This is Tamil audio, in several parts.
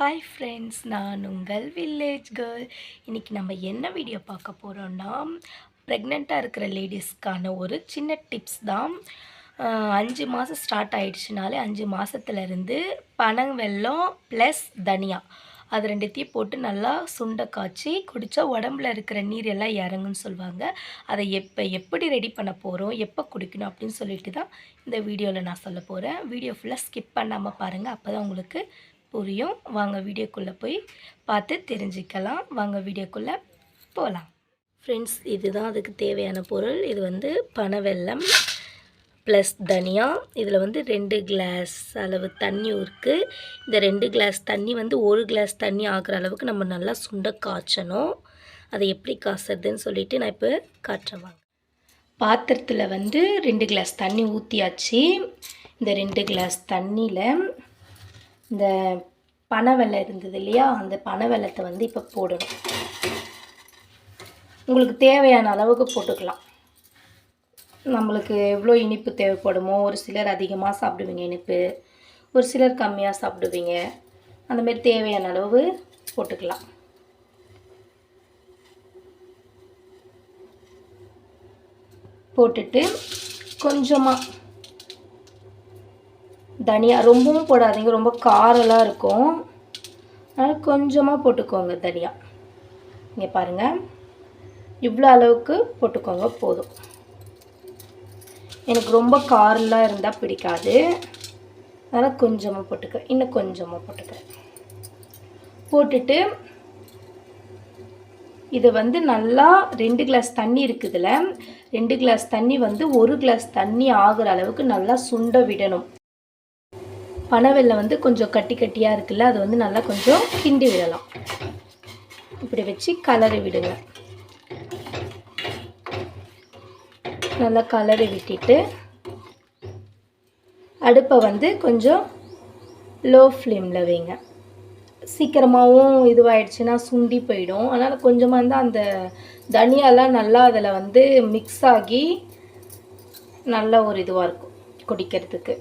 ஹாய் ஃப்ரெண்ட்ஸ் நான் உங்கள் வில்லேஜ் கேர்ள் இன்றைக்கி நம்ம என்ன வீடியோ பார்க்க போகிறோன்னா ப்ரெக்னெண்ட்டாக இருக்கிற லேடிஸ்க்கான ஒரு சின்ன டிப்ஸ் தான். அஞ்சு மாதம் ஸ்டார்ட் ஆகிடுச்சுனாலே அஞ்சு மாதத்துலேருந்து பனங் வெல்லம் ப்ளஸ் தனியா. அது ரெண்டுத்தையும் போட்டு நல்லா சுண்டை காய்ச்சி குடித்தா உடம்புல இருக்கிற நீர் எல்லாம் இறங்குன்னு சொல்லுவாங்க. அதை எப்போ எப்படி ரெடி பண்ண போகிறோம் எப்போ குடிக்கணும் அப்படின்னு சொல்லிட்டு தான் இந்த வீடியோவில் நான் சொல்ல போகிறேன் வீடியோ ஃபுல்லாக ஸ்கிப் பண்ணாமல் பாருங்கள் அப்போ தான் உங்களுக்கு புரியும். வாங்க வீடியோக்குள்ளே போய் பார்த்து தெரிஞ்சுக்கலாம். வாங்க வீடியோக்குள்ளே போகலாம் ஃப்ரெண்ட்ஸ் இதுதான் அதுக்கு தேவையான பொருள். இது வந்து பனவெல்லம் ப்ளஸ் தனியா. இதில் வந்து ரெண்டு கிளாஸ் அளவு தண்ணி இருக்குது இந்த ரெண்டு கிளாஸ் தண்ணி வந்து ஒரு கிளாஸ் தண்ணி ஆகிற அளவுக்கு நம்ம நல்லா சுண்ட காய்ச்சணும். அதை எப்படி காய்ச்சறதுன்னு சொல்லிட்டு நான் இப்போ காட்டுறேன் வாங்க. பாத்திரத்தில் வந்து ரெண்டு கிளாஸ் தண்ணி ஊற்றியாச்சு இந்த ரெண்டு கிளாஸ் தண்ணியில் இந்த பனைவெல்லம் இருந்தது இல்லையா? அந்த பனை வெள்ளத்தை வந்து இப்போ போடணும். உங்களுக்கு தேவையான அளவுக்கு போட்டுக்கலாம். நம்மளுக்கு எவ்வளோ இனிப்பு தேவைப்படுமோ ஒரு சிலர் அதிகமாக சாப்பிடுவீங்க இனிப்பு ஒரு சிலர் கம்மியாக சாப்பிடுவீங்க. அந்தமாரி தேவையான அளவு போட்டுக்கலாம். போட்டுட்டு கொஞ்சமாக தனியா ரொம்பவும் போடாதீங்க ரொம்ப காரெல்லாம் இருக்கும். அதனால் கொஞ்சமாக போட்டுக்கோங்க தனியா. இங்கே பாருங்கள் இவ்வளோ அளவுக்கு போட்டுக்கோங்க போதும். எனக்கு ரொம்ப காரலாக இருந்தால் பிடிக்காது. அதனால் கொஞ்சமாக போட்டுக்கிறேன் இன்னும் கொஞ்சமாக போட்டுக்கிறேன் போட்டுட்டு இது வந்து நல்லா ரெண்டு கிளாஸ் தண்ணி இருக்குதுல ரெண்டு கிளாஸ் தண்ணி வந்து ஒரு கிளாஸ் தண்ணி ஆகிற அளவுக்கு நல்லா சுண்ட விடணும். பனவெல்லை வந்து கொஞ்சம் கட்டி கட்டியாக இருக்குல்ல அது வந்து நல்லா கொஞ்சம் கிண்டி விடலாம். இப்படி வச்சு கலரி விடுங்க. நல்லா கலரி விட்டுட்டு அடுப்பை வந்து கொஞ்சம் லோ ஃப்ளேமில் வைங்க. சீக்கிரமாகவும் இதுவாயிடுச்சுன்னா சுண்டி போயிடும். அதனால் கொஞ்சமாக இருந்தால் அந்த தனியாலாம் நல்லா அதில் வந்து மிக்ஸ் ஆகி நல்ல ஒரு இதுவாக இருக்கும் குடிக்கிறதுக்கு.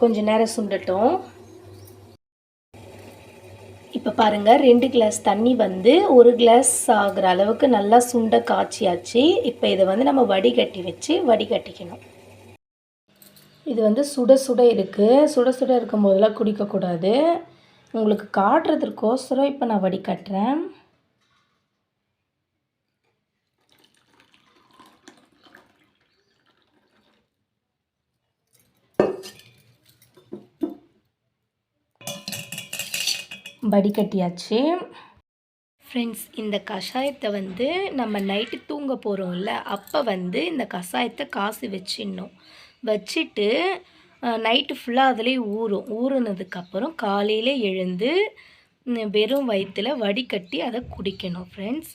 கொஞ்ச நேரம் சுண்டட்டும். இப்போ பாருங்கள் ரெண்டு கிளாஸ் தண்ணி வந்து ஒரு கிளாஸ் ஆகிற அளவுக்கு நல்லா சுண்ட காய்ச்சியாச்சு. இப்போ இதை வந்து நம்ம வடிகட்டி வச்சு வடிகட்டிக்கணும். இது வந்து சுட சுட இருக்குது சுட சுட இருக்கும் போதெல்லாம் குடிக்கக்கூடாது. உங்களுக்கு காட்டுறதுக்கோசரம் இப்போ நான் வடிகட்டுறேன். வடிகட்டியாச்சு. ஃப்ரெண்ட்ஸ் இந்த கஷாயத்தை வந்து நம்ம நைட்டு தூங்க போகிறோம்ல அப்போ வந்து இந்த கஷாயத்தை காசு வச்சிடணும். வச்சுட்டு நைட்டு ஃபுல்லாக அதிலே ஊறும். ஊறுனதுக்கப்புறம் காலையில் எழுந்து வெறும் வயிற்றில் வடிகட்டி அதை குடிக்கணும் ஃப்ரெண்ட்ஸ்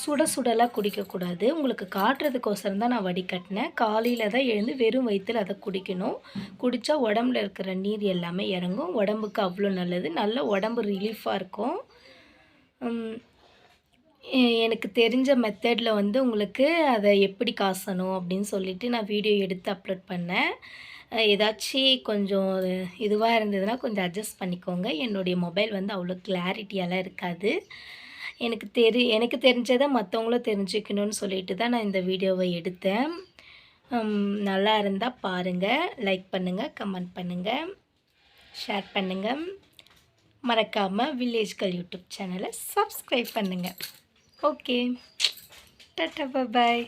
சுட சுடலாக குடிக்கக்கூடாது. உங்களுக்கு காட்டுறதுக்கோசரம் தான் நான் வடிகட்டினேன். காலையில் தான் எழுந்து வெறும் வயிற்றில் அதை குடிக்கணும். குடித்தா உடம்புல இருக்கிற நீர் எல்லாமே இறங்கும். உடம்புக்கு அவ்வளோ நல்லது. நல்ல உடம்பு ரிலீஃபாக இருக்கும். எனக்கு தெரிஞ்ச மெத்தடில் வந்து உங்களுக்கு அதை எப்படி காசணும் அப்படின்னு சொல்லிட்டு நான் வீடியோ எடுத்து அப்லோட் பண்ணேன். ஏதாச்சும் கொஞ்சம் இதுவாக இருந்ததுன்னா கொஞ்சம் அட்ஜஸ்ட் பண்ணிக்கோங்க. என்னுடைய மொபைல் வந்து அவ்வளோ கிளாரிட்டியெல்லாம் இருக்காது. எனக்கு தெரி எனக்கு தெரிஞ்சதை மற்றவங்களும் தெரிஞ்சுக்கணும்னு சொல்லிட்டு தான் நான் இந்த வீடியோவை எடுத்தேன். நல்லா இருந்தால் பாருங்கள் லைக் பண்ணுங்கள் கமெண்ட் பண்ணுங்கள் ஷேர் பண்ணுங்கள் மறக்காமல் வில்லேஜ்கள் யூடியூப் சேனலை சப்ஸ்கிரைப் பண்ணுங்கள் ஓகே டாட்டா பாய்